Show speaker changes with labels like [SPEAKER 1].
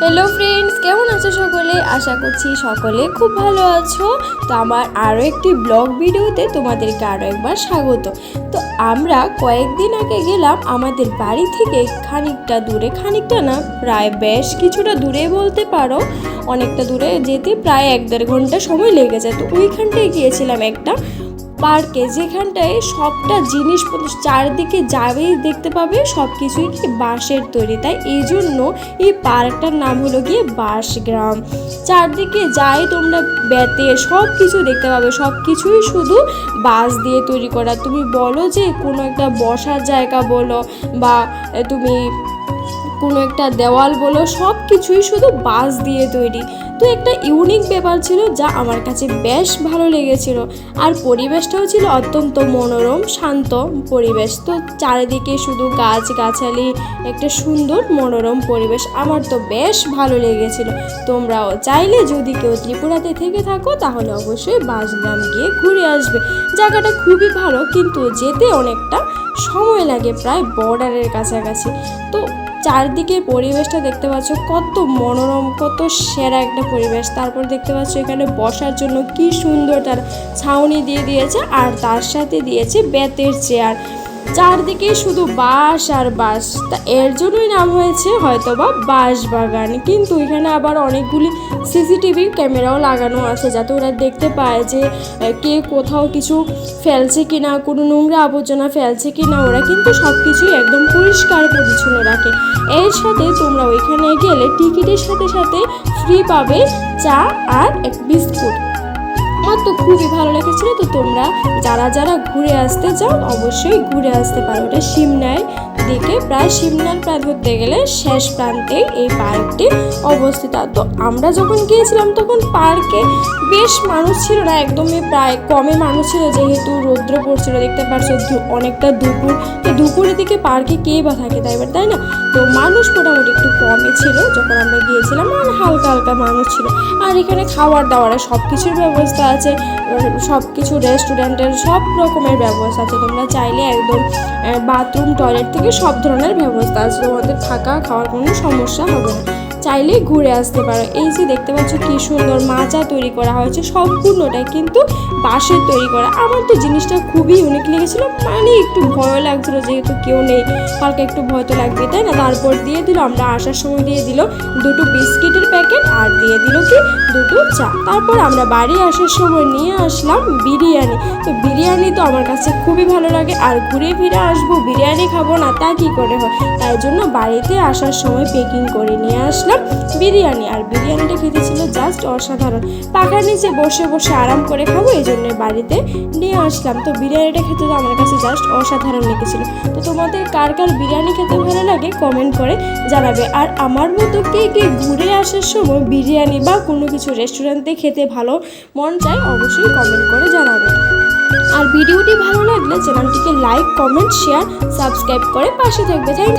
[SPEAKER 1] Hello friends কেমন আছো সকলে? আশা করছি সকলে খুব ভালো আছো। তো আমার আরও একটি ব্লগ ভিডিওতে তোমাদেরকে আরও একবার স্বাগত। তো আমরা কয়েকদিন আগে গেলাম আমাদের বাড়ি থেকে খানিকটা দূরে, খানিকটা না, প্রায় বেশ কিছুটা দূরে বলতে পারো। অনেকটা দূরে যেতে প্রায় এক দেড় ঘণ্টা সময় লেগে যায়। তো ওইখানটায় গিয়েছিলাম একটা পার্কে যেখানটায় সবটা জিনিস চারিদিকে যাবেই দেখতে পাবে সব কিছুই কি বাঁশের তৈরি। তাই এই জন্য এই পার্কটার নাম হলো গিয়ে বাঁশগ্রাম চারদিকে যাই তোমরা বেতে সব কিছু দেখতে পাবে সব কিছুই শুধু বাঁশ দিয়ে তৈরি করা। তুমি বলো যে কোনো একটা বসার জায়গা বলো বা তুমি কোনো একটা দেওয়াল বলো, সব কিছুই শুধু বাঁশ দিয়ে তৈরি। তো একটা ইউনিক ব্যাপার ছিল যা আমার কাছে বেশ ভালো লেগেছিল। আর পরিবেশটাও ছিল অত্যন্ত মনোরম, শান্ত পরিবেশ। তো চারিদিকে শুধু গাছ গাছালি একটা সুন্দর মনোরম পরিবেশ আমার তো বেশ ভালো লেগেছিল। তোমরাও চাইলে যদি কেউ ত্রিপুরাতে থেকে থাকো, তাহলে অবশ্যই বাসগ্রাম গিয়ে ঘুরে আসবে। জায়গাটা খুবই ভালো, কিন্তু যেতে অনেকটা সময় লাগে প্রায় বর্ডারের কাছাকাছি। তো চারদিকে পরিবেশটা দেখতে পাচ্ছ, কত মনোরম, কত সেরা একটা পরিবেশ। তারপর দেখতে পাচ্ছ, এখানে বসার জন্য কি সুন্দর তার ছাউনি দিয়ে দিয়েছে, আর তার সাথে দিয়েছে বেতের চেয়ার। চারদিকে শুধু বাঁশ আর বাঁশ। তা এর জন্যই নাম হয়েছে হয়তো বা বাঁশ বাগান। কিন্তু এখানে আবার অনেকগুলি সিসিটিভি ক্যামেরাও লাগানো আছে যাতে ওরা দেখতে পায় যে কে কোথাও কিছু ফেলছে কিনা, কোনো নোংরা আবর্জনা ফেলছে কিনা। ওরা কিন্তু সব কিছুই একদম পরিষ্কার পরিচ্ছন্ন রাখে। এর সাথে তোমরা ওইখানে গেলে টিকিটের সাথে সাথে ফ্রি পাবে চা আর এক বিস্কুট। আমার তো খুবই ভালো লেগেছিলো। তো তোমরা যারা যারা ঘুরে আসতে চাও, অবশ্যই ঘুরে আসতে পারো। এটা সিমনায়। দিকে প্রায় সিমনার প্রায় ধরতে গেলে শেষ প্রান্তে এই পার্কটি অবস্থিত। তো আমরা যখন গিয়েছিলাম তখন পার্কে বেশ মানুষ ছিল না, একদমই প্রায় কমে মানুষ ছিল, যেহেতু রৌদ্র পড়ছিল, দেখতে পারছ অনেকটা দুপুর। তো দুপুরের দিকে পার্কে কে বা থাকে তাই এবার তাই না? তো মানুষ মোটামুটি একটু কমই ছিল, যখন আমরা গিয়েছিলাম আর হালকা হালকা মানুষ ছিল। আর এখানে খাওয়ার দাবারের সব কিছুর ব্যবস্থা আছে সব কিছু রেস্টুরেন্টের সব রকমের ব্যবস্থা আছে। তোমরা চাইলে একদম বাথরুম টয়লেট থেকে সব ধরনের ব্যবস্থা আছে। তোমাদের থাকা খাওয়ার কোনো সমস্যা হবে না। চাইলে ঘুরে আসতে পারো। এই যে দেখতে পাচ্ছ কি সুন্দর মাচা তৈরি করা হয়েছে, সম্পূর্ণটাই কিন্তু বাঁশের তৈরি করা। আমার তো জিনিসটা খুবই ইউনিক লেগেছিল মানে একটু ভয় লাগছিল যেহেতু কেউ নেই হালকা একটু ভয় তো লাগবে তাই না? তারপর দিয়ে দিল, আমরা আসার সময় দিয়ে দিল দুটো বিস্কিটের প্যাকেট আর দিয়ে দিল কি দুটো চা। তারপর আমরা বাড়ি আসার সময় নিয়ে আসলাম বিরিয়ানি। তো বিরিয়ানি তো আমার কাছে খুবই ভালো লাগে, আর ঘুরে ফিরে আসব, বিরিয়ানি খাব না, তা কি করে হয়? তাই জন্য বাড়িতে আসার সময় পেকিং করে নিয়ে আসলাম। বিরিয়ানি, আর বিরিয়ানিটা খেতে ছিল জাস্ট অসাধারণ। পাখার নিচে বসে বসে আরাম করে খাব, এই জন্য বাড়িতে নিয়ে আসলাম। তো বিরিয়ানিটা খেতে তো আমার কাছে জাস্ট অসাধারণ লেগেছিল। তো তোমাদের কার কার বিরিয়ানি খেতে ভালো লাগে কমেন্ট করে জানাবে। আর আমার মতো কে কে ঘুরে আসার সময় বিরিয়ানি বা কোনো কিছু রেস্টুরেন্টে খেতে ভালো মন চায়, অবশ্যই কমেন্ট করে জানাবে। আর ভিডিওটি ভালো লাগলে চ্যানেলটিকে লাইক কমেন্ট শেয়ার সাবস্ক্রাইব করে পাশে থাকবে। থ্যাংক